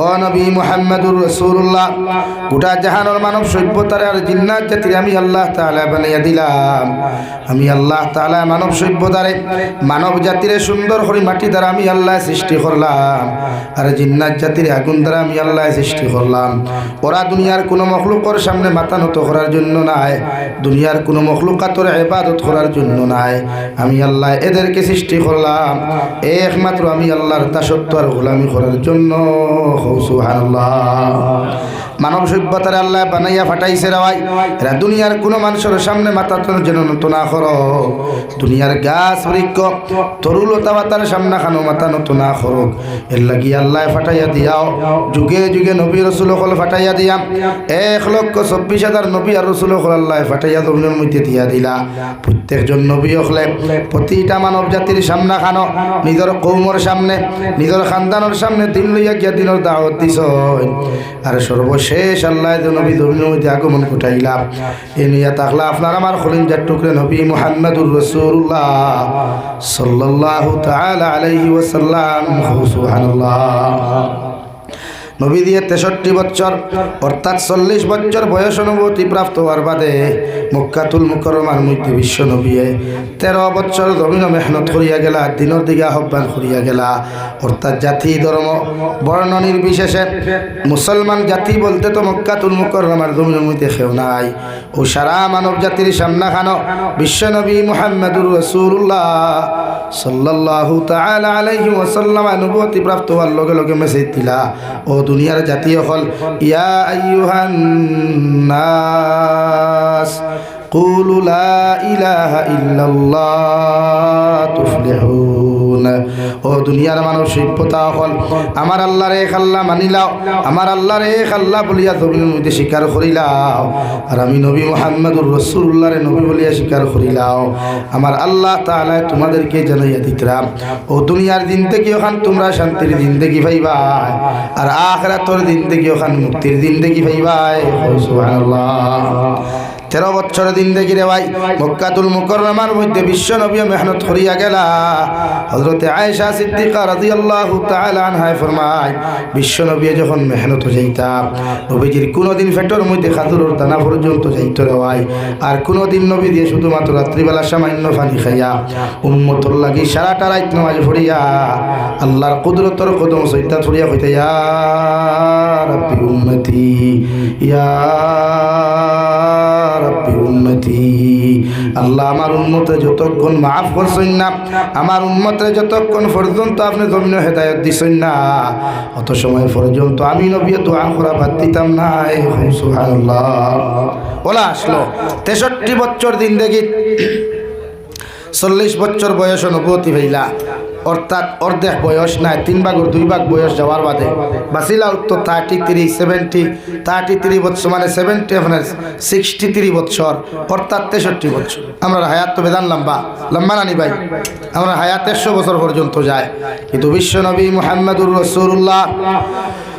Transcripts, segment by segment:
ও নবী মুহাম্মদুর রসুল্লাহ গোটা জাহানোর মানব সভ্যতার আর জিন্নাত জাতির আমি আল্লাহ তাআলা বানাইয়া দিলাম। আমি আল্লাহ তাআলা মানব সভ্যতারে, মানব জাতিরে সুন্দর করে মাটি দ্বারা আমি আল্লাহ সৃষ্টি করলাম। আর জিন্নাত জাতির আগুন দ্বারা আমি আল্লাহ সৃষ্টি করলাম। ওরা দুনিয়ার কোনো মখলুকর সামনে মাথা নত করার জন্য নাই, দুনিয়ার কোনো মখলুকাতর ইবাদত করার জন্য নাই। আমি আল্লাহ এদেরকে সৃষ্টি করলাম। একমাত্র আমি আল্লাহর দাসত্ব আর গোলামি করার জন্য সুবহানাল্লাহ। মানব সভ্যতার আল্লাহ বানাইয়া ফাটাইছে রাওয়াই এরা দুনিয়ার কোনো মানুষের সামনে মাথা যেন নত না দুনিয়ার গাছ বৃক্ষ তরুলতা বাতার সামনে খানো মাথা নত না এর লাগি আল্লাহ ফাটাইয়া দিয়াও। যুগে যুগে নবী রসুল হল ফাটাইয়া দিয়া। এক লক্ষ চব্বিশ হাজার নবী আর রসুল হল আল্লাহ ফাটাইয়া দমিনের মধ্যে দিয়া দিলা। প্রত্যেকজন নবী হলে প্রতিটা মানব জাতির সামনা খানো নিজের কৌমর সামনে, নিজের খানদানোর সামনে দিন লইয়া গিয়া দিনের দাওয়াত দিছ আর সর্বশেষ আল্লাহ যে নবী দমিনের মধ্যে আগমন ঘটাইলাম। এ নিয়া তাহলে আপনার আমার খলিঞ্জার টুকরে নবী মোহাম্মদুর রসুল্লাহ সাল্লাহ তাল আলহি ওসাল্লাম সুবহানাল্লাহ। নবী দিয়ে তেষট্টি বছর অর্থাৎ চল্লিশ বছর বয়স অনুভূতি প্রাপ্ত হওয়ার বাদে মক্কাতুল মুকরমার মধ্যে বিশ্ব নবীয়ে তেরো বছর জমিন মেহনত করিয়া গেলা, দিনের দিকে আহ্বান করিয়া গেলা। অর্থাৎ জাতি, ধর্ম, বর্ণ নির্বিশেষে মুসলমান জাতি বলতে তো মক্কাতুল মুকরমার জমিনের মধ্যে খেও নাই। ও সারা মানব জাতির সামনা খানো বিশ্ব নবী মুহাম্মদুর রসুল্লাহ সাল্লাল্লাহু তাআলা আলাইহি অনুভূতি প্রাপ্ত হওয়ার লগে লগে মেসেজ দিলা, ও দুনিয়ার জাতীয় হল ইয়া আইয়ুহান নাস قولوا لا إله إلا الله تفلحون ও দুনিয়ার মানুষ সভ্যতা হল, আমার আল্লাহর আল্লাহ মানিলাও আমার আল্লাহর আল্লাহ বলিয়া জমিনের মধ্যে স্বীকার করিলাও। আর আমি নবী মোহাম্মদুর রসুল্লাহরে নবী বলিয়া স্বীকার করিলাও। আমার আল্লাহ তাআলা তোমাদেরকে জানাইয়া দিতরাম ও দুনিয়ার দিন থেকে ওখান তোমরা শান্তির দিন দেখি ভাইবাই আর আখরাতর দিন থেকে ওখান মুক্তির দিন দেখি ভাইবাই সুবহানাল্লাহ। তেরো বছর দিন দেখি রে ভাই, মক্কাতুল মুকররমার মধ্যে বিশ্ব নবী মেহনত করিয়া গেলা। হজরতে আয়েশা সিদ্দিকা রাদিয়াল্লাহু তাআলা আনহায় ফরমায়, বিশ্ব নবী যখন মেহনত যাইতাম নবীজির কোনোদিন ফেটর মধ্যে খাদুরের দানা পর্যন্ত যাইত রে ভাই। আর কোনোদিন নবী দিয়ে শুধুমাত্র রাত্রিবেলা সামান্য ফানি খাইয়া উম্মতর লাগি সারাটা রাত নামাজ পড়িয়া, আল্লাহর কুদরতর কদম সইতা ছড়িয়া হইতে ইয়া রাব্বি উম্মতি, ইয়া রাব্বি উম্মতি। আল্লাহ আমার উম্মতে যতক্ষণ মাফ করছেন না, আমার উম্মতে যতক্ষণ পর্যন্ত আপনি জমিন হেদায়ত দিছেন না, অত সময় পর্যন্ত আমি নবী দিতাম না ওলা আসলো, তেষট্টি বছর দিন দেখি চল্লিশ বছর বয়স অনুভূতি হইলা। অর্থাৎ অর্ধেক বয়স নাই, তিন ভাগর দুই ভাগ বয়স যাওয়ার বাদে। বাসিলা উত্তর thirty three seventy thirty three বৎসর মানে সেভেন্টি আপনার সিক্সটি থ্রি বৎসর, অর্থাৎ তেষট্টি বছর আমরা হায়াত তো বেদান লম্বা লম্বা নানি ভাই। আমরা হায়াত একশো বছর পর্যন্ত যায়। কিন্তু বিশ্বনবী মোহাম্মদুর রসুল্লাহ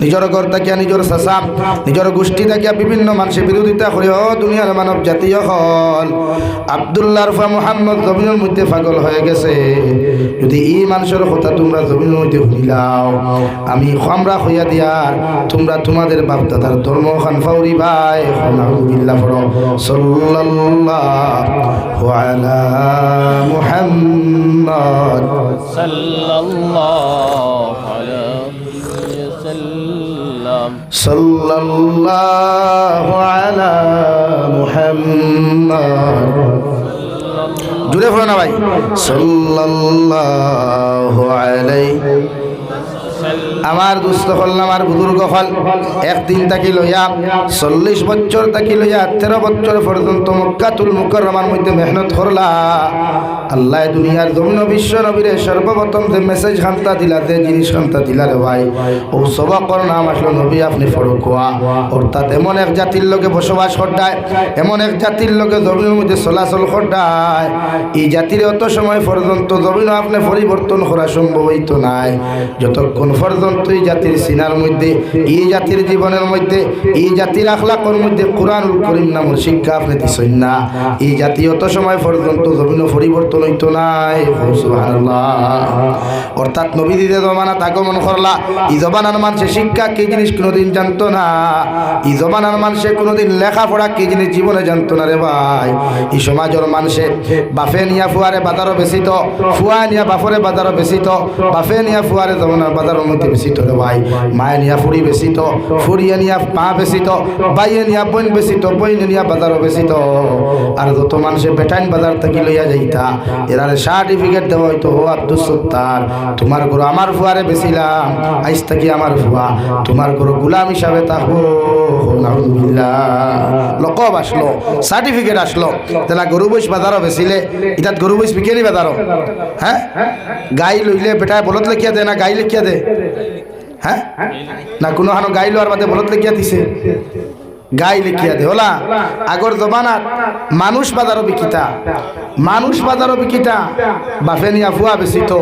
নিজের ঘর থাকিয়া নিজের চাচা নিজের গোষ্ঠী থাকিয়া বিভিন্ন মানুষের বিরোধিতা করে দুনিয়ার মানব জাতীয় হল। আবদুল্লাহ রফা মোহাম্মদ জমিনের মধ্যে পাগল হয়ে গেছে। যদি এই মানুষের কথা তোমরা জমিনের মধ্যে শুনিলাও আমি খামরা হইয়া দিয়ার তোমরা তোমাদের বাপ দাদার ধর্ম খান ফাউরি ভাই নাউজুবিল্লাহ পড়ো সাল্লাল্লাহু আলা মুহাম্মদ। sallallahu সাল্লাল্লাহু আলা মুহাম্মদ। জুড়ে পড়ো না ভাই। সাল্লাল্লাহু আলাইহি আমার দুস্থ হল আমার বুজুর্গ হল। একদিন তাকি লইয়া চল্লিশ বছর তাকি লইয়া তেরো বছর পর্যন্ত মক্কাতুল মুকরমার মধ্যে মেহনত করলা। আল্লাহ দুনিয়ার জমিন বিশ্ব নবীরে সর্বপ্রথম যে মেসেজ খান্তা দিলা, যে জিনিস খান্তা দিলা রে ভাই, ও সবকর নাম আসলো নবী আপনি ফরকুয়া। অর্থাৎ এমন এক জাতির লোকে বসবাস করডায়, এমন এক জাতির লোকে জমিনের মধ্যে চলাচল করডায়। এই জাতির অত সময় পর্যন্ত জমিন আপনি পরিবর্তন করা সম্ভব হইতো নাই। যতক্ষণ পর্যন্ত এই জাতির সিনার মধ্যে, এই জাতির জীবনের মধ্যে, এই জাতির আখলাকর মধ্যে কোরআনুল করিম নামের শিক্ষা আপনি দিছেন না। এই জাতি অত সময় পর্যন্ত জমিন পরিবর্তন হইতো নাই। অর্থাৎ নবীদের জমানাত আগমন করলা, এই জমানার মানুষে শিক্ষা কি জিনিস কোনোদিন জানতো না। এই জমানার মানুষে কোনোদিন লেখাপড়া কি জিনিস জীবনে জানতো না রে ভাই। এই সমাজের মানুষে বাফে নিয়া ফুয়ারে বাজারও বেশি তো ফুয়া নিয়া বাফরে বাজারও বেশি তো বাফে নিয়া ফুয়ারে জমানার বাজারের মধ্যে বেশি তো রে ভাই মায়ে নিয়া ফুড়ি বেশি তো ফুড়িয়ে নিয়া পা বেশি তো, বাইয়ে নিয়া বইন বেশি তো, বইন নিয়া বাজারও বেশি তো। আর যত মানুষে বেটাইন বাজার থেকে লইয়া যাইতা এরারে সার্টিফিকেট দেব হয়তো ও আব্দুল সত্তার তোমার গরু আমার ফুয়ারে বেশিলাম আইস থাকি আমার ফুয়া তোমার গরু গুলাম হিসাবে থাকব লকব আসলো সার্টিফিকেট আসলো। তাহলে গরু বইস বাজারও বেছিলে ইতাত গরু বইস বিকেলি বাজারও। হ্যাঁ? গাই লইলে বেটায় বলত লেখিয়া দে না গাই লেখিয়া দে? হ্যাঁ? না কোনো হানো গাই লোয়ার বাদে বলত লেখিয়া দিছে। গাই লিখিয়া দে, হলা? আগর জমানাত মানুষ বাজারও বিকিতা। মানুষ বাজারও বিকিতা। বাফে নিয়া ফুয়া বেশি তো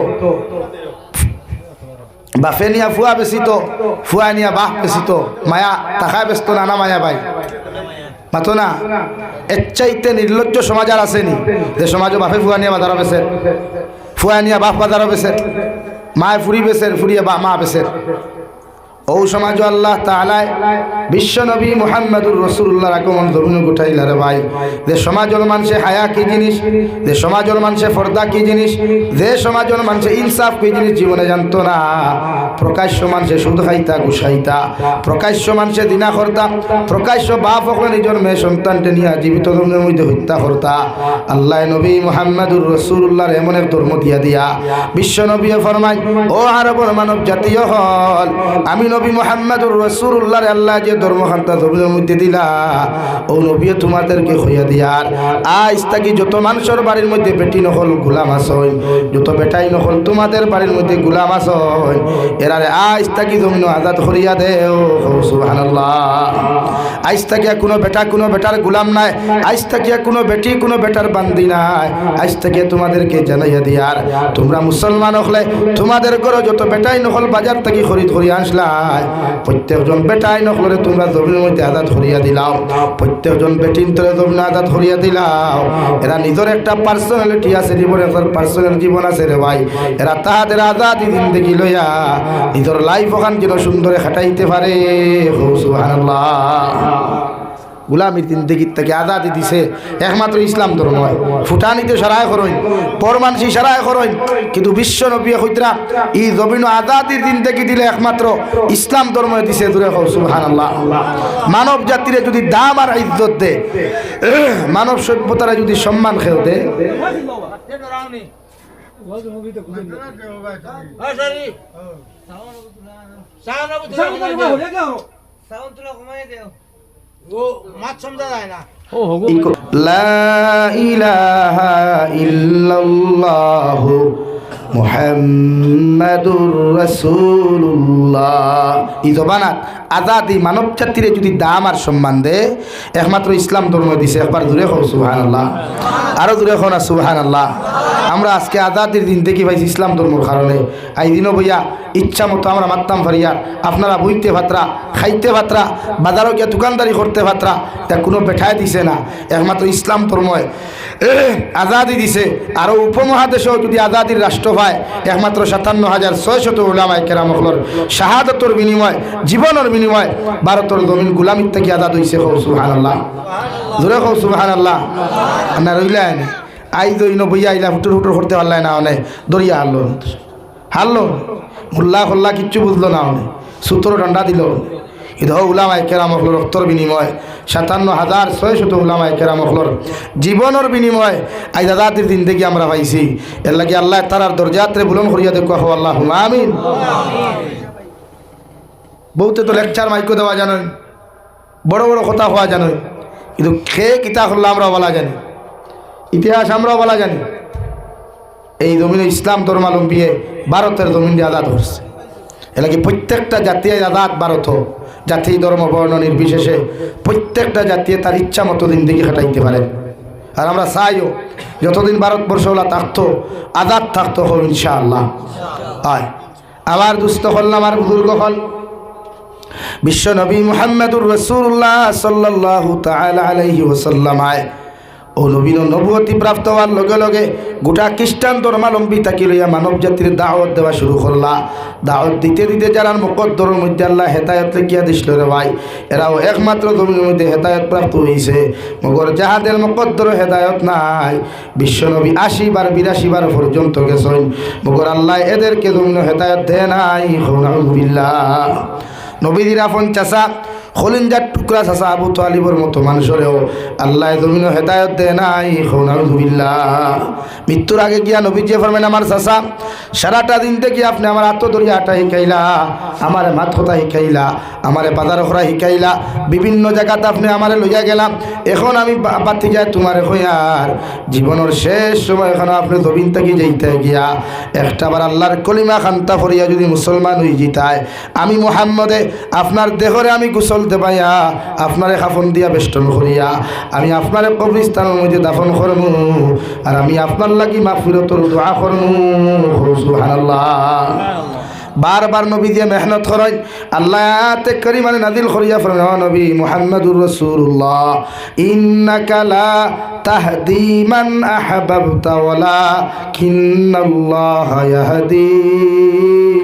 বাফে নিয়া ফুয়া বেশি তো ফুয়া নিয়া বাহ বেশি তো মায়া তাহা ব্যস্ত নানা মায়া ভাই মাতো না এচ্ছাইতে নির্লজ্জ সমাজ আর আসেনি যে সমাজও বাফে ফুয়া নিয়া বাজারা বেসের ফুয়া নিয়া বাপ বাজারা বেছে মায় ফুরি বেসের ফুরিয়া বা মা বেসের ও সমাজ আল্লাহ তালায় বিশ্ব নবী মোহাম্মদুর রসুল্লাহ আগমন জমিন গুঠাইলা রে ভাই। যে সমাজের মানুষে হায়া কি জিনিস? যে সমাজের মানুষে ফর্দা কি জিনিস? যে সমাজের মানুষে ইনসাফ কি জিনিস? জীবনে জানতো না। প্রকাশ্য মানুষে সুদ খাইতা গুসাইতা প্রকাশ্য মানুষে দিনা করতা প্রকাশ্য বাপ হকলে নিজের মেয়ে সন্তানকে নিয়ে জীবিত ধর্মের মধ্যে হত্যা করতা আল্লাহ নবী মোহাম্মদুর রসুল্লাহর এমন এক ধর্ম দিয়া দিয়া বিশ্ব নবী ফরমাই ও আরবর মানব জাতীয় হল, আমি নবী মোহাম্মদুর রসুল্লাহর আল্লাহ যে ধর্মখান্তা জমিনের মধ্যে দিলা, ও নবী তোমাদেরকে হইয়া দিয়ার। আজ তাকি যত মানুষের বাড়ির মধ্যে বেটি নকল গুলাম আসন যত বেটাই নকল তোমাদের বাড়ির মধ্যে গুলাম আসন এরারে আজ তাকি জমিন আজাদ করিয়া দেও আজ তাকিয়া কোনো বেটা, কোনো বেটার গুলাম নাই। আজ তাকিয়া কোনো বেটি, কোনো বেটার বান্দি নাই। আজ তাকিয়া তোমাদেরকে জানাইয়া দিয়ার। তোমরা মুসলমান হলে তোমাদের ঘরে যত বেটাই নকল বাজার থেকে খরিদ করিয়া প্রত্যেকজন বেটাই নকলরে তোমরা জমির মধ্যে আজাদ হরিয়া দিলাও। প্রত্যেকজন বেটিন তোরে জমিন আজাদ হরিয়া দিলাও। এরা নিজের একটা পার্সোনালিটি আছে, জীবনে একটা পার্সোনাল জীবন আছে রে ভাই। এরা তাহাদের আজাদি দেখি লইয়া নিজের লাইফ ওখান যেন সুন্দরে খাটাইতে পারে। গুলামির জিন্দগির থেকে আজাদি দিছে। একমাত্র ইসলাম ধর্ম হয়। ফুটানিতে সারায় করইন, পরমানসি সারায় করইন। কিন্তু বিশ্ব নবী হইতরা ই জমিন আজাদির জিন্দগি দিলে একমাত্র ইসলাম ধর্ম দিছে দূরে হোক সুবহানাল্লাহ। মানব জাতিরে যদি দাম আর ইজ্জত দে, মানব সভ্যতারা যদি সম্মান খেয়ে দে। ও মাছ সমঝা যায় না। মুহাম্মাদুর রাসূলুল্লাহ। এই জবানাত আজাদি মানব জাতিরে যদি দাম আর সম্মান দে একমাত্র ইসলাম ধর্ম দিছে একবার দূরে হও সুবহানাল্লাহ। আরও দূরে হও না সুবহানাল্লাহ। আমরা আজকে আজাদির দিন দেখি পাইছি ইসলাম ধর্মর কারণে। এই দিনও বইয়া ইচ্ছা মতো আমরা মারতাম ফারিয়া। আপনারা বইতে ভাত্রা খাইতে ভাত্রা বাজারও গিয়া দোকানদারি করতে ভাত্রা। তা কোনো বেঠায় দিছে না, একমাত্র ইসলাম ধর্ময় আজাদি দিছে। আরও উপমহাদেশেও যদি আজাদির রাষ্ট্র হয়, একমাত্র সাতান্ন হাজার ছয়শত ওলামায় কেরামকলর শাহাদতর বিনিময়, জীবনের বিনিময়, ভারতের জমিন গুলামির থেকে আজাদ হইছে হৌ সুহান আল্লাহ জোরে হৌ সুহান আল্লাহ না রইলেন আই দইন বইয়া আইলা হুটুর হুটুর করতে পারলাই না অনে দরিয়া হারলো। হারলো। মোল্লা খোল্লা কিচ্ছু বুঝলো না অনে সূত্র ডান্ডা দিল ইধ উলামায় কেরামকলর রক্তর বিনিময়, সাতান্ন হাজার ছয়শত উলামায় কেরামকলর জীবনের বিনিময় আই দাদাতির থেকে আমরা পাইছি। এর লাগে আল্লাহ তারার দরজাত্রে বুলন করিয়া দেখো আল্লাহ আমিন। বহুতে তো লেকচার মাইকো দেওয়া জানেন বড় বড় কথা হওয়া জানেন কিন্তু খেয়ে কিতা করলে আমরাও বলা জানি, ইতিহাস আমরাও বলা জানি। এই জমিনে ইসলাম ধর্মালম্বিয়ে ভারতের জমিন আজাদ করছে এলাকি প্রত্যেকটা জাতীয় আজাদ ভারত জাতি, ধর্ম, বর্ণ নির্বিশেষে প্রত্যেকটা জাতি তার ইচ্ছা মতো জিন্দিগি খাটাইতে পারে। আর আমরা চাইও যতদিন ভারতবর্ষ ওলা থাকতো, আজাদ থাকতো হোক ইনশাআল্লাহ। আল্লাহ আবার দুস্থ হল আমার বুজুর্গ হল। বিশ্ব নবী মুহাম্মদুর রসুল্লাহ সাল্লাহ আলহি ওসাল্লাম আয়। ও নবীন নবুয়তি প্রাপ্ত হওয়ার লগে লগে গোটা খ্রিস্টান ধর্মালম্বী থাকি লইয়া মানব জাতির দাওয়াত দেওয়া শুরু করলা। দাওয়াত দিতে দিতে যারা মকদ্দরের মধ্যে আল্লাহ হেতায়ত লেখিয়া দিছিল রে ভাই, এরাও একমাত্র জমির মধ্যে হেতায়ত প্রাপ্ত হয়েছে মগর যাহাদের মকদ্দর হেদায়ত নাই, বিশ্বনবী আশি বার বিরাশি বার পর্যন্ত গেছেন। মগর আল্লাহ এদেরকে জমিন হেদায়ত দেয় নাই নবীদিরা পঞ্চাশা খলিঞ্জার টুকরা চাষা আবু তালিবর মতো মানুষেরও আল্লাহ জমিন হেদায়ত দে নাই খৌনাউজুবিল্লাহ মৃত্যুর আগে গিয়া নবী যে ফরমেন আমার চাষা সারাটা দিন থেকে আপনি আমার আত্মদরিয়াটা শিখাইলা আমার মাত কথা শিখাইলা আমারে বাজার খরা শিখাইলা বিভিন্ন জায়গাতে আপনি আমারে লইয়া গেলাম, এখন আমি বাতি যাই তোমার হইয়ার জীবনের শেষ সময় এখন আপনি জমিন থেকে যাইতে গিয়া, একটাবার আল্লাহর কলিমা খান্তা ফরিয়া যদি মুসলমান হয়ে জিতায়, আমি মোহাম্মদে আপনার দেহরে আমি গোসল দেবাইয়া আপনারে খাফন দিয়া বেষ্টন করিয়া, আমি আপনারে কবরিস্তানের মধ্যে দাফন করমু, আর আমি আপনার লাগি মাফিরতর দোয়া করমু। সুবহানাল্লাহ। বারবার নবী দিয়ে মেহনত করেন, আল্লাহ তে করি মানে নাদিল করিয়া ফরমান "ও নবী মুহাম্মাদুর রাসূলুল্লাহ, ইন্নাকা লা তাহদি মান আহবাবতা ওয়ালা কিন্নাল্লাহ ইয়াহদি।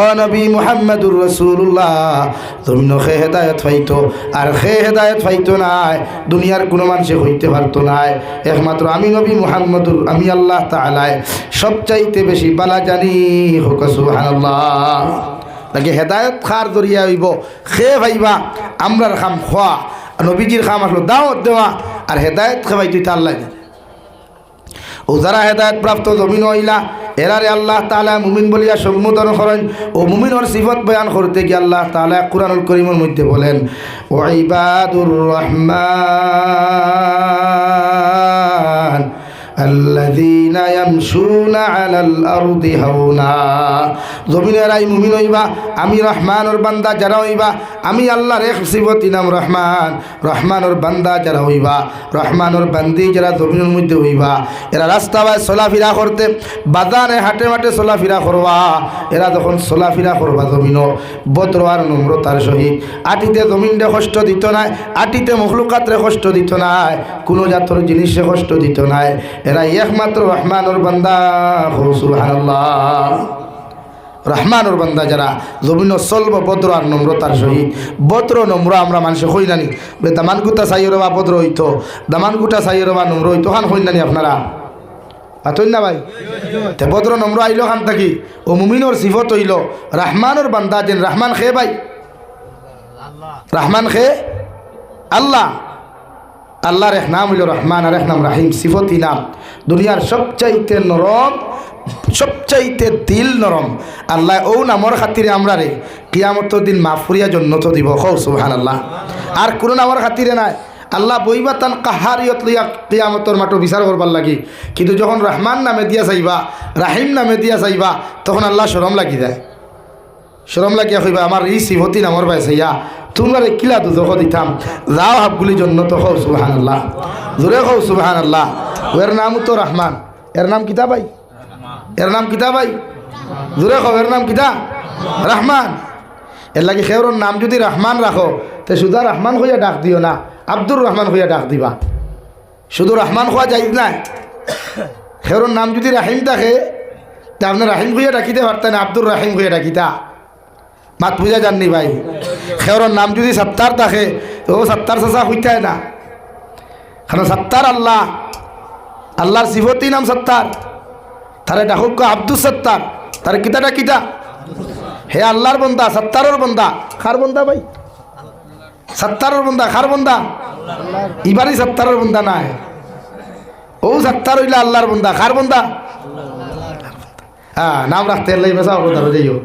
ও নবী মুহাম্মদুর রাসূলুল্লাহ তুমি নখে হেদায়ত পাইতো, আর খে হেদায়ত পাইতো নাই, দুনিয়ার কোনো মানুষে হইতে পারতো নাই। একমাত্র আমি নবী মুহাম্মদুর, আমি আল্লাহ তাআলায় সবচাইতে বেশি বালা জানি হোক, সুবহানাল্লাহ। তাকে হেদায়ত খার জরিয়া হইব, খে ভাইবা, আমরার খাম খোয়া। নবীজির খাম আসলো দাওয়াত দেওয়া, আর হেদায়ত খেবাই তুই তার লাগে ও যারা হেদায়ত প্রাপ্ত জমিন ইলা এরারে আল্লাহ তালা মুমিন বলিয়া সম্বোধন করেন ও মুমিনর সিফত বয়ান করতে গিয়ে আল্লাহ তালা কুরানুল করিমের মধ্যে বলেন ও রহমান। আল্লাযীনা ইয়ামশুনা আলাল আরদি আমি রহমানর বান্দা যারা হইবা, আমি আল্লাহর এক সিবতি নাম রহমান। রহমানর বান্দা যারা হইবা, রহমানর বান্দি যারা জমিনের মধ্যে হইবা, এরা রাস্তা বায় চলাফেরা করতে বাজারে হাটে মাটে চলাফেরা করবা। এরা যখন চলাফেরা করবা জমিনও, বদ্র আর নম্রতার সহিত। আটিতে জমিনরে কষ্ট দিত নাই, আটিতে মখলুকাতরে কষ্ট দিত নাই, কোনো জাতর জিনিসে কষ্ট দিত নাই। এরা একমাত্র রহমানুর বান্দা সুবহানাল্লাহ। রহমানুর বান্দা যারা, জমিন চলব বদ্র আর নম্রতার সহিত। বদ্র নম্র আমরা মানুষ হই নানি বলে দামান গুটা চাইয়ের বা বদ্র হইতো। দামান গুটা চাইয়ের বা নম্র হইতো, খান হই নানি আপনারা? না ভাই? তে বদ্র নম্র আইলো খান থাকি। ও মুমিনোর সিফত হইল। রহমানুর বান্দা যেন রহমান খে ভাই? রহমান খে? আল্লাহ। আল্লাহর এক নাম হইল রহমান আর নাম রাহিম, সিফতি নাম দুনিয়ার সবচাইতে নরম, সবচাইতে দিল নরম। আল্লাহ ও নামর খাতিরে আমরা রে কিয়ামত দিন মাফুরিয়া জন্য তো দিব। হৌ সুবহান আল্লাহ আর কোনো নামর খাতিরে নাই। আল্লাহ বইবা তান কাহারিয়ত লইয়া কিয়ামতর মাটো বিচার করবার লাগি। কিন্তু যখন রহমান নামে দিয়া চাইবা রাহিম নামে দিয়া চাইবা তখন আল্লাহ সরম লাগি যায়। সরম লাগিয়া কইবা আমার ই সিভতি নামর পাইছে ইয়া। তোমরা কিলা দুদক দিতাম যাও হাবগুলি জন্য তো হও সুবাহান আল্লাহ জোরে হও সুবাহান আল্লাহ এর নাম তো রহমান এর নাম কিতা ভাই এর নাম কিতা ভাই জোরে হও এর নাম কিতা? রহমান এর লাগি সেওর নাম যদি রহমান রাখো তে শুধু রহমান হইয়া ডাক দিও না আব্দুর রহমান হইয়া ডাক দিবা। শুধু রহমান খোয়া যাই না সেওর নাম যদি রাহিম থাকে, তা আপনি রাহিম হইয়া ডাকিতে পারতেন আব্দুর রাহিম হইয়া ডাকিতা? মাত বুঝা জাননি ভাই। খেওর নাম যদি সত্তার থাকে, ও সত্তার চাষা হইতায় না। কারণ সত্তার আল্লাহ আল্লাহর সিফতি নাম সত্তার তারে ডাকুক আব্দুল সত্তার তার কিতাটা কিতা হে আল্লাহর বন্দা সত্তারর বন্দা। খার বন্দা ভাই? সত্তারর বন্দা খার বন্দা? ইবারই সত্তারর বন্দা নাই। ও সত্তার হইলে আল্লাহর বন্দা খার বন্দা? হ্যাঁ নাম রাখতে এলাই মেসা যাইও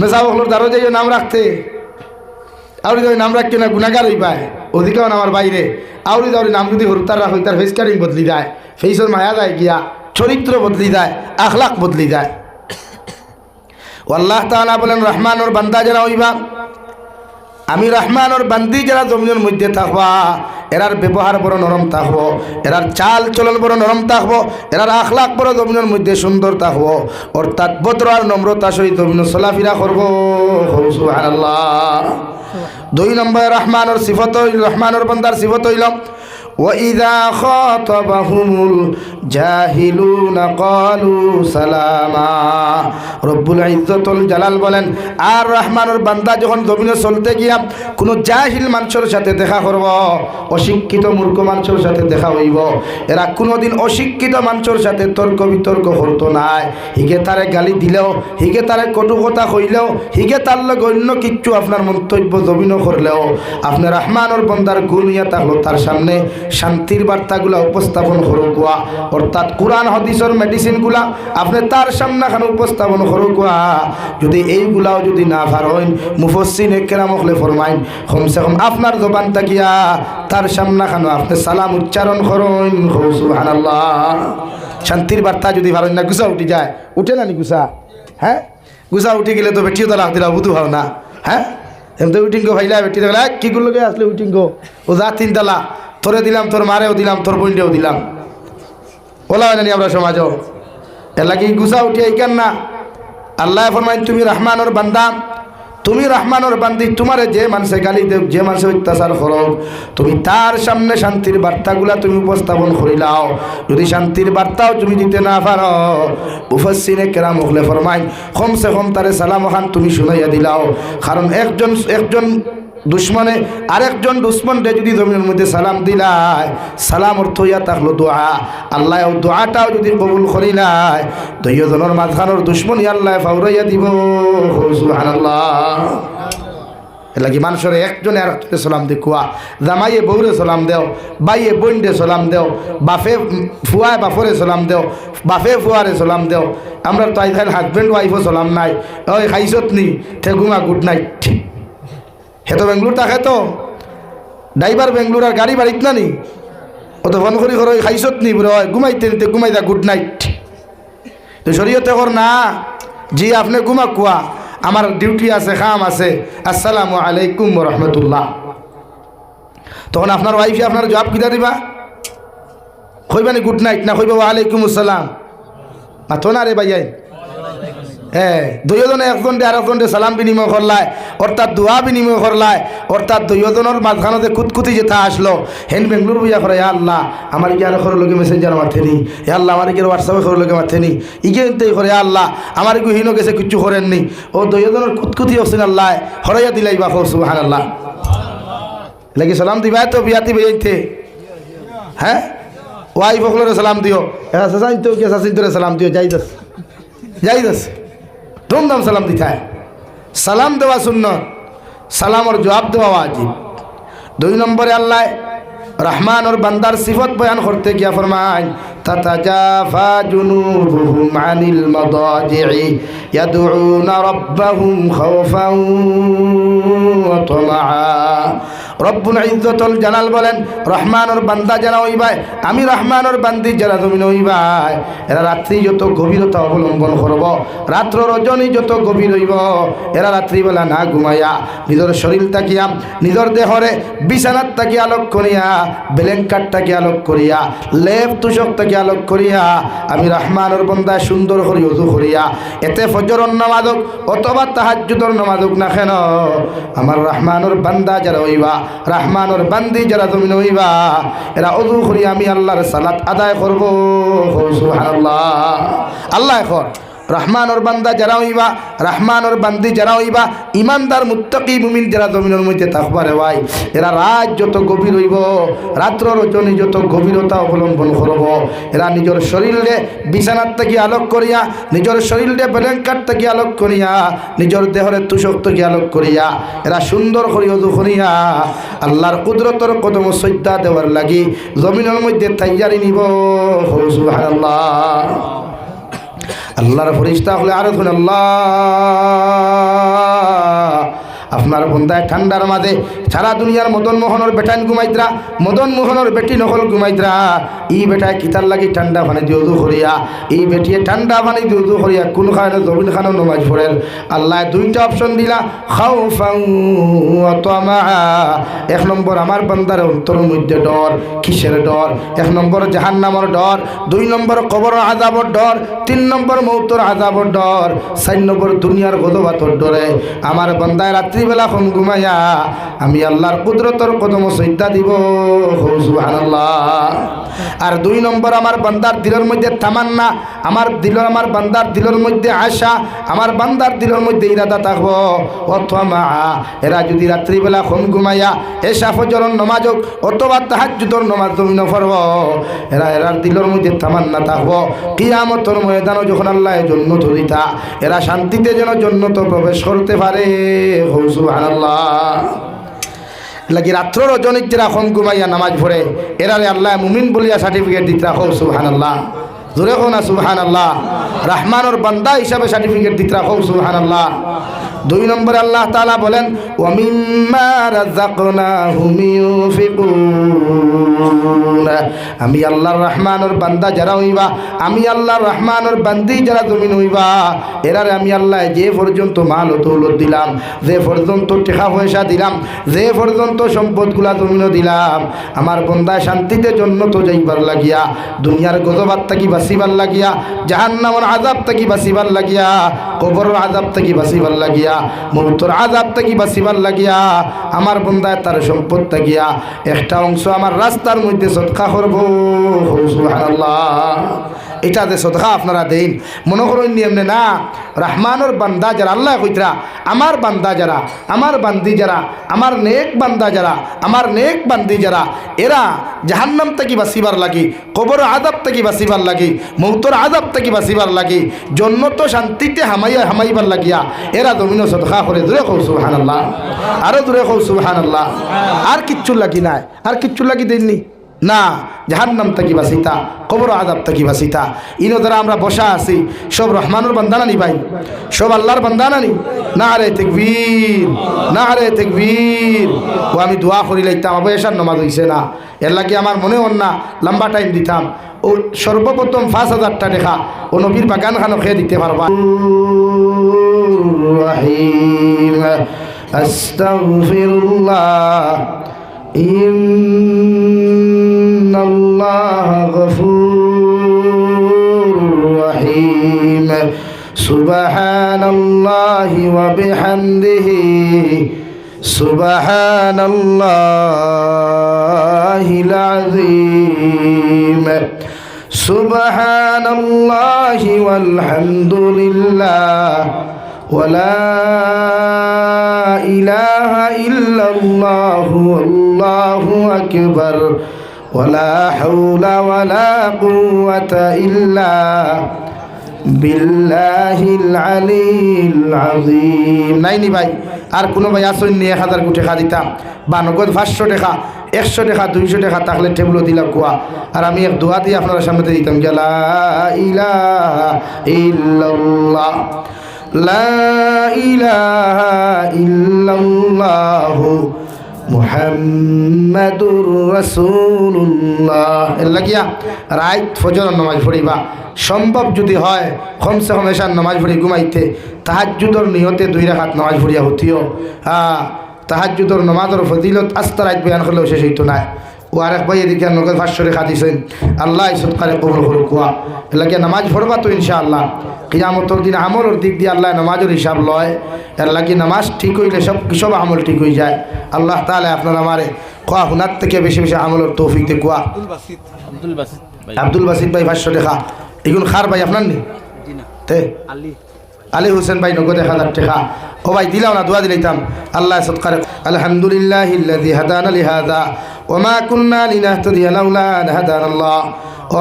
মেসা হলো দারো যাইও নাম রাখতে, আউরি দাওরি নাম রাখি না গুণাগার হই পায় অধিকাও আমার বাইরে, আউরি দাউরি নাম যদি হরতার রাখ, তার ফেস কারিং বদলি যায় ফেসর মায়া যায় গিয়া, চরিত্র বদলি যায় আখলাখ বদলি যায় ও আল্লাহ তালা বলেন, রহমানর বান্দা যারা হইবা আমি রহমানোর বান্দি যারা জমিনের মধ্যে থাকবা, এরার ব্যবহার বড় নরম থাকব, এরার চাল চলন বড় নরম থাকব, এরার আখলাক বড় জমিনের মধ্যে সুন্দর থাকব। অর্থাৎ ভদ্র আর নম্রতা সহিত জমিন চলাফেরা করব। সুবহানাল্লাহ। দুই নম্বর রহমানোর সিফত রহমানোর বান্দার সিফত হইল وإذا خاطبهم الجاهلون قالوا سلاما রব্বুল ইজ্জতুল জালাল বলেন আর রহমানুর বান্দা যখন জমিনে চলতে গিয়া কোনো জাহিল মানুষের সাথে দেখা করব অশিক্ষিত মূর্খ মানুষের সাথে দেখা হইব এরা কোনোদিন অশিক্ষিত মানুষের সাথে তর্ক বিতর্ক করতো নাই হিগে তারে গালি দিলেও হিগে তারে কটু কথা কইলেও হিগে তার লগে অন্য কিচ্ছু আপনার মন্তব্য জমিন করলেও আপনার রহমানুর বন্দার গুণ ইয়া থাকলো তার সামনে শান্তির বার্তাগুলা উপস্থাপন করুকা অর্থাৎ কোরআন, হদিসর মেডিসিনগুলা আপনি তার সামনে খান উপস্থাপন করুকা যদি এইগুলাও যদি না পারেন মুফসিন কেরাম হলে ফরমাইন, কমসে কম আপনার জবান তাকিয়া তার সামনে খানো আপনি সালাম উচ্চারণ করুন। সুবহানাল্লাহ। শান্তির বার্তা যদি ভালো না, গুছা উঠি যায়। উঠে না নি গুছা? হ্যাঁ? গুছা উঠে গেলে তো বেটিও তো লাভ দিলা বুধু ভাও না। হ্যাঁ? এমনি উঠিঙ্গো ভাইলা, বেটি দেখলা কি করল গে? আসলে উঠিঙ্গো ও যা তিনতলা। তোরে দিলাম, তোর মারেও দিলাম, তোর বোনটাও দিলাম। ওলা হয় না নি আমরা সমাজও। এর লাগি গুছা উঠি এইকান না? আল্লাহ ফরমাইন, তুমি রহমানোর বান্দা। তুমি রহমানোর বান্দি, তোমারে যে মানুষে গালি দেব যে মানুষে অত্যাচার করো তুমি তার সামনে শান্তির বার্তাগুলা তুমি উপস্থাপন করিলাও যদি শান্তির বার্তাও তুমি দিতে না পারো উফসিনে কেরাম হলে ফরমাইন, কমসে কম তারে সালাম খান তুমি শুনাইয়া দিলাও। কারণ একজন একজন দুশ্মনে আরেকজন দুশ্মনরে যদি জমিনের মধ্যে সালাম দিলাই সালাম অর্থ ইয়া থাকল দোয়া। আল্লাহ দোয়াটাও যদি কবুল করিলাই দুইজনের মাঝখানোর দুশ্মনী আল্লাহ ফাউরাইয়া দিব। সুবহানাল্লাহ। এলাকি মানুষের একজনে আর একজনে সালাম দি কুয়া? জামাইয়ে বউরে সালাম দেও, বাইয়ে বোনরে সালাম দেও বাফে ফুয়ায় বাফরে সালাম দেও বাফে ফুয়ারে সালাম দেও। আমরা তো আইখান হাজবেন্ড ওয়াইফও সালাম নাই। ওই খাইছত নি ঠেগুমা গুড নাইট হে তো বেঙ্গলোর থাকে তো ড্রাইভার বেঙ্গলোর আর গাড়ি বাড়িত না নি? ও তো ফোন করি ঘর খাইছত নি হয় ঘুমাইতে নিতে ঘুমাই দা গুড নাইট তো শরীয়তে কর না জি আপনি ঘুমা কুয়া আমার ডিউটি আছে, কাম আছে, আসসালামু আলাইকুম রহমতুল্লাহ তখন আপনার ওয়াইফে আপনার জবাব কিতা দিবা? কইবানি গুড নাইট না কইবা, ওয়ালাইকুম আসসালাম. মাথো না রে ভাইয়াই হ্যাঁ দুইজনে একজন দিয়ে আরেকজনকে সালাম বিনিময় করলায়, অর্থাৎ দোয়া বিনিময় করলায়, অর্থাৎ দুইজনের মাঝখানতে কুতকুতি যেটা আসলো, হেন বেঙ্গলোর বুঝা করে "এ আল্লাহ, আমার কি আর খরর লোকে মেসেঞ্জার মাথে নি আল্লাহ, আমার কি হোয়াটসঅ্যাপে খরর লোকে মাথে নি ইগে ইনতেই করে "এ আল্লাহ, আমার কি হিনো কিচ্ছু করেননি? ও দুইজনের কুতকুতি হচ্ছেন আল্লাহ, হরাইয়া দিলাই বা সুবাহান আল্লাহ লাগি সালাম দিবা তো বিয়াতি বেইতে হ্যাঁ? ওয়াইফ সকলের সালাম দিও। এরা সাসাইন তো, কে সালাম দিও, যাই দাস যাই দাস ধুমধাম সালাম দিতে হয় সালাম দেওয়া শূন্য সালামর জবাব দেওয়া ওয়াজিব দুই নম্বরে আল্লাহ রহমান ওর বান্দার সিফত বয়ান করতে গিয়া ফরমায় تتجافى جنوبهم عن المضاجع يدعون ربهم خوفا وطمعا রব্বুল ইজ্জতুল জালাল বলেন, রহমানের বান্দা যারা হইবাই আমি রহমানের বান্দি যারা তুমি হইবাই এরা রাত্রি যত গভীরতা অবলম্বন করব রাত্র রজনী যত গভীর হইব, এরা রাত্রিবেলা না ঘুমাইয়া নিজের শরীর তাকিয়া, নিজের দেহরে বিছানার তাকে আলোক করিয়া ব্ল্যাঙ্কারটাকে আলোক করিয়া, লেপ তুষক তাকে আলোক করিয়া, আমি রহমানের বন্দায় সুন্দর করি উজু করিয়া, এতে ফজরর নামাজক অথবা তাহাজ্জুদর নামাজক না কেন, আমার রহমানের বান্দা যারা হইবা রহমানের বান্দি যারা তুমি নইবা এরা অদু করি আমি আল্লাহর সালাত আদায় করব। আল্লাহ আল্লাহ রহমানর বান্দা যারা হইবা, রহমানর বান্দি যারা হইবা, ইমানদার, মুত্তাকি মুমিন যারা জমিনের মধ্যে থাকবারে ভাই, এরা রাত যত গভীর হইব রাত্র রজনী যত গভীরতা অবলম্বন করব, এরা নিজের শরীরে বিছানার থেকে আলোক করিয়া, নিজের শরীরে ব্ল্যাঙ্কার থেকে আলোক করিয়া, নিজের দেহরে তুষক থেকে আলোক করিয়া, এরা সুন্দর করি অজু করিয়া, আল্লাহর কুদরতর কদম সজ্জা দেওয়ার লাগি জমিনের মধ্যে তাইয়ারি নিব। সুবহানাল্লাহ। আল্লাহর ফরিস্তা হলে আরও ধুন আল্লাহ। আপনার বন্ধায় ঠান্ডার মাঝে সারা দুনিয়ার মদন মোহনের বেটাইন ঘুমাইতরা, মদন মোহনের বেটি নকল ঘুমাইতরা। ই বেটায় কিতার লাগি ঠান্ডা পানি দিয়ে উদু করিয়া? এই বেটিয়ে ঠান্ডা পানি দিয়ে উদু করিয়া, কোন খানে জমিন খানো নমাজ পড়েন? আল্লাহ দুইটা অপশন দিলা খাও অতমা এক নম্বর, আমার বান্দার অন্তর মধ্যে ডর, কিসের ডর? এক নম্বর জাহান নামর ডর। দুই নম্বর কবর আজাবর ডর। তিন নম্বর মৌতর আজাবর ডর। চার নম্বর, দুনিয়ার গদবাতর ডরে। আমার বন্দায় রাত্রিবেলা খন ঘুমাইয়া আমি আল্লাহর কুদরতর কদম সৈদ্যা দিব। আর দুই নম্বর আমার বান্দার দিলের মধ্যে তামান্না, আমার দিল আমার বান্দার দিলের মধ্যে আশা, আমার বান্দার দিলের মধ্যে ইরাদা থাকব। অথমা এরা যদি রাত্রিবেলা খন ঘুমাইয়া এসা ফজরন নমাজ হোক অথবা তাহাজুদর নমাজ জমিন পড়ব, এরা এরার দিলের মধ্যে তামান্না থাকব। কিয়ামতর ময়দানও যখন আল্লাহ জন্য ধরিতা, এরা শান্তিতে যেন জন্নত প্রবেশ করতে পারে। লাগি রাত্র রজনীত যারা খন ঘুমাইয়া নামাজ ভরে এরারে আল্লাহ মুমিন বলিয়া সার্টিফিকেট দিতে রাখো সুহান আল্লাহ জোরে হো না সুহান আল্লাহ রাহমানোর বান্দা হিসাবে সার্টিফিকেট দিতে রাখো সুহান আল্লাহ দুই নম্বরে আল্লাহ তালা বলেন ওমিম্মা রাজাকুনা হুমিউ ইউফিকুন আমি আল্লাহর রহমানোর বান্দা যারা হইবা, আমি আল্লাহর রহমানোর বান্দি যারা জমিন হইবা, এরারে আমি আল্লাহ যে পর্যন্ত মাল দৌলত দিলাম, যে পর্যন্ত টেকা পয়সা দিলাম, যে পর্যন্ত সম্পদগুলা জমিনও দিলাম, আমার বন্দায় শান্তিতে জন্য তো যাইবার লাগিয়া, দুনিয়ার গজবাত থাকি বাঁচিবার লাগিয়া, জাহান্নামর আজাব থাকি বাঁচিবার লাগিয়া, কবরের আজাব থাকি বাঁচিবার লাগিয়া, মৌতর আজাব থাকি বাঁচিবার লাগিয়া, আমার বন্দায় তার সম্পদ থাকিয়া, একটা অংশ আমার রাস্তার মধ্যে সৎকা করব। সুবহানাল্লাহ। এটা যে সদকা আপনারা দেন। মনে করেন এমনি না, রহমানোর বান্দা যারা, আল্লাহ কইতরা, আমার বান্দা যারা, আমার বান্দি যারা, আমার নেক বান্দা যারা, আমার নেক বান্দি যারা, এরা জাহান্নাম থেকে বাঁচিবার লাগি, কবর আদাব থেকে বাঁচিবার লাগি, মৌতর আদাব থেকে বাঁচিবার লাগি, জন্নত শান্তিতে হামাইয়া, হামাইবার লাগিয়া, এরা জমিন সদকা করে দূরে কৌ সুবহান আল্লাহ আরও দূরে কৌ আল্লাহ আর কিচ্ছু লাগি নাই, আর কিচ্ছু লাগি দেননি। না, জাহান্নাম তাকি বাসিতা কবর আদাব তাকি বাসিতা ইনো দ্বারা আমরা বসা আছি, সব রহমানুর বান্দানা নি ভাই, সব আল্লাহর বান্দানা নি না আরে তেকবীর, না আরে তেকবীর। ও আমি দোয়া করি লাইতাম এসার নমাজ হইছে না। এর লাগে আমার মনে হন না, লম্বা টাইম দিতাম। ও সর্বপ্রথম পাঁচ হাজারটা দেখা ও নবীর বাগান খানো খেয়ে দিতে পারবা। রহিম আস্তাগফিরুল্লাহ إن سبحان الله وبحمده. سبحان الله العظيم. سبحان الله والحمد لله ولا إله إلا الله والله أكبر. ولا حول ولا قوة إلا بالله নাইনি ভাই, আর কোনো ভাই আসন নিয়ে এক হাজার কোটি টাকা দিতাম বা নগদ পাঁচশো টাকা, একশো টাকা, দুইশো টাকা, তাহলে টেবুলো দিলাম কুয়া। আর আমি এক দোয়া দিয়ে আপনার সামনে দিতাম গেলা ইলা ইল্লাল্লাহ। লা ইলাহা ইল্লা মুহাম্মাদুর রাসূলুল্লাহ। লাগিয়া রাইত ফজর নামাজ পড়িবা। সম্ভব যদি হয় কমসে কম এসার নামাজ পড়ি ঘুমাইতে, তাহাজ্জুদর নিয়তে দুই রাখাত নামাজ পড়িয়া হতিও। হ্যাঁ তাহাজ্জুদর নামাজের ফজিলত আস্তা রাইত বয়ান করলেও শেষ হইতো না। ও আরেক ভাই এদিকে নগদ ভাষ্য রেখা দিছেন আল্লাহ সৎকারে কবর করুক কুয়া এলাকে নামাজ পড়বা তো ইনশাআল্লাহ? কিয়ামতর দিন আমলের দিক দিয়ে আল্লাহ নামাজের হিসাব লয়। এর লাগে নামাজ ঠিক হইলে সব সব আমল ঠিক হয়ে যায়। আল্লাহ তাহলে আপনার আমারে কোয়া হুনার থেকে বেশি বেশি আমলের তৌফিক দিয়ে কোয়া। আব্দুল আব্দুল বাসিদ ভাই। ভাষ্য রেখা এগুলো খার ভাই আপনার নি? তে। আলী হোসেন ভাই নগদ এক হাজার টাকা ও ভাই দিলাও না দোয়া দিলাইতাম আল্লাহ সৎকার আলহামদুলিল্লাহ الذي هدانا لهذا وما كنا لنهتدي لولا أن هدانا الله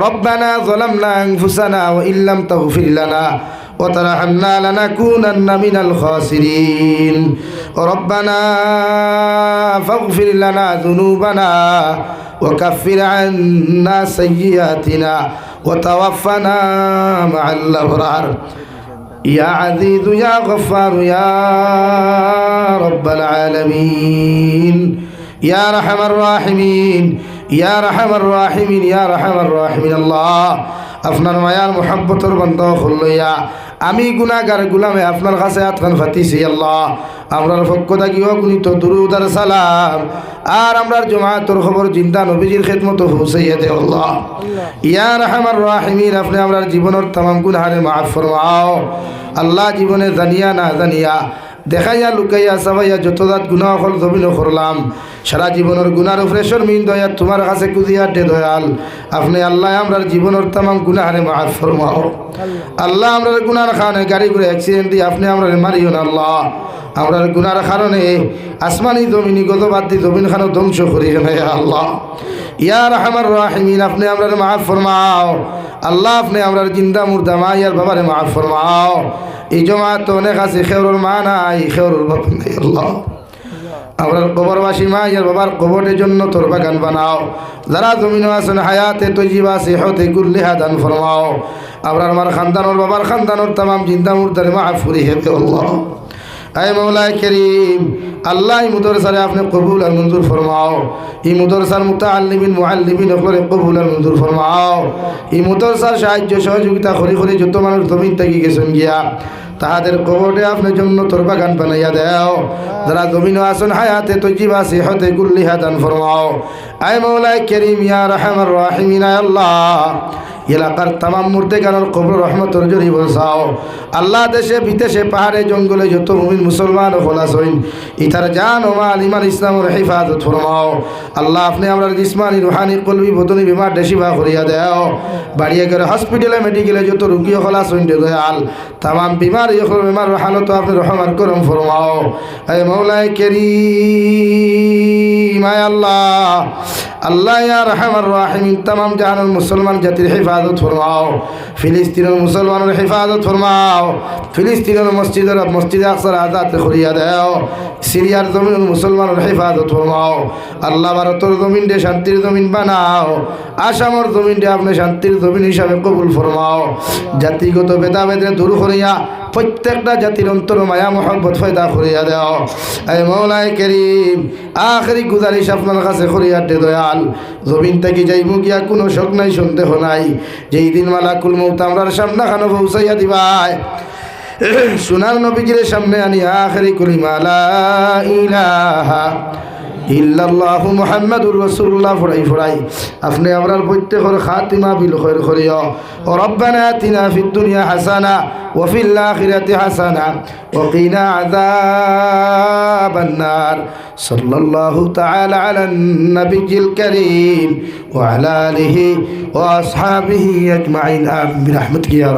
ربنا ظلمنا أنفسنا وإن لم تغفر لنا وترحمنا لنكونن من الخاسرين ربنا فاغفر لنا ذنوبنا وكفر عنا سيئاتنا وتوفنا مع الأبرار يا عزيز يا غفار يا رب العالمين يا رحم الراحمين يا رحم الراحمين يا رحم الراحمين الله আপনার মায়ার মোহাব্বতর বন্ধ হইয়া আমি গুনাগার গুলামে আপনার কাছে আতখান ফাতিছি আল্লাহ। আমরার পক্ষ থাকিও কুনি তো দুরুদার সালাম। আর আমরার জমাতর খবর জিন্দা নবীজির খেদমত হুসাইয়া দে আল্লাহ। ইয়া রহমান রাহিমিন, আপনি আমরার জীবনের তামাম গুনাহারে মাফ ফরমাও। আল্লাহ জীবনে জানিয়া না জানিয়া দেখাইয়া, লুকাইয়া সাবাইয়া যত দাঁত গুণা অকল জমিন করলাম সারা জীবনের গুনার উপরে শর্মিন দয়া তোমার কাছে কুদিয়া ডে দয়াল। আপনি আল্লাহ আমরার জীবনের তামাম গুনাহারে মাফ ফরমাও। আল্লাহ আমরার গুনার খানে গাড়ি করে অ্যাক্সিডেন্ট দিয়ে আপনি আমরার মারিও না, আল্লাহ। আমরার গুনার কারণে আসমানি জমিনি গত বাদ দিয়ে জমিন খানো ধ্বংস করি আল্লাহ। ইয়া রহমান রাহিমিন, আপনি আমরার মাফ ফরমাও। আল্লাহ আপনি আমরার জিন্দা মুর্দা, মা ইয়ার বাবারে মাফ ফরমাও। এই জমা তো অনেক আছে খেউরুর মা নাই খেউরুর বাপ নাই, আল্লাহ। আমরার কবরবাসী মা ইয়ার বাবার কবরের জন্য তোর বাগান বানাও। যারা জমিন আছেন, হায়াতে তজিবা সেহতে গুল্লি হাদান ফরমাও। আমরার আমার খানদানোর বাবার খানদানোর তামাম জিন্দা মুর্দারে মাফ করি হেতে আল্লাহ। আয় মৌলায় করিম, আল্লাহ এই মুদরসারে আপনি কবুল আর মঞ্জুর ফরমাও। এই মুদরসার মুতাআল্লিমিন, মুআল্লিমিন ওপরে কবুল আর মঞ্জুর ফরমাও। এই মুদরসার সাহায্য, সহযোগিতা করি করি যত মানুষ জমিন থেকে গেছেন গিয়া, তাহাদের কবরে আপনি জন্য তোর বাগান বানাইয়া দেও। যারা জমিন আসন হায়াতে তো জিবা সেহতে গুল্লি হাদান ফরমাও। আয় মৌলায় করিম, ইয়া রহমান রাহিমিন আল্লাহ। এলাকার তামাম মূর্তি গানোর কবর রহমতর জরি বসাও আল্লাহ দেশে, বিদেশে, পাহাড়ে, জঙ্গলে যত মুমিন, মুসলমান ও খোলাস হইন, ইতার জান ও মাল ইমান ইসলামের হেফাজত ফরমাও। আল্লাহ আপনি আমরা জিসমানি, রুহানি, কলবি, বদনি, বিমার দেশিবা করিয়া দেও। বাড়িয়ে করে হসপিটালে, মেডিকেলে যত রুগী খোলাস হইন দয়াল, তামাম বিমার ইয়কল বিমার হালত আপনি রহমান করম ফরমাও। এ মৌলায় কেরি মায় আল্লাহ। আল্লাহ রহমান রাহিমিন, তামাম জাহানের মুসলমান জাতির হেফাজত ফরমাও। ফিলিস্তিনের মুসলমানের হেফাজত ফরমাও। ফিলিস্তিনের মসজিদের, মসজিদে আকসার আজাদ করিয়া দেও। সিরিয়ার জমিন মুসলমানের হেফাজত ফরমাও। আল্লাহ ভারতের জমিন দে শান্তির জমিন বানাও। আসামর জমিন দে আপনি শান্তির জমিন হিসাবে কবুল ফরমাও। জাতিগত ভেদাভেদে দূর করিয়া প্রত্যেকটা জাতির অন্তর মায়া মোহাম্মত ফয়দা করিয়া দেও। এই মৌলায় করিম, আখরি গুজারিশ আপনার কাছে করিয়া দে দয়াল জমিন থেকে যাইব গিয়া কোনো শোক নাই, সন্দেহ নাই। যেই দিন মালাকুল মৌত আমরার সামনা খানো পৌঁছাইয়া দিবাই। সোনার নবীজির সামনে আনি, আখরি করি মালা ইলাহা ইল্লাল্লাহু মুহাম্মাদুর রাসূলুল্লাহ, ফরাই ফরাই। আপনি আমরার প্রত্যেকের খাতিমা বিল খৈর করিও। রব্বানা আতিনা ফিদ দুনিয়া হাসানা, ওয়া ফিল আখিরাতি হাসানা ওয়া কিনা আযাবান নার সাল্লাল্লাহু তাআলা আলান নাবিয়্যিল কারীম, ওয়া আলা আলিহি ওয়া আসহাবিহি আজমাইন। বিরহমাতিকা ইয়া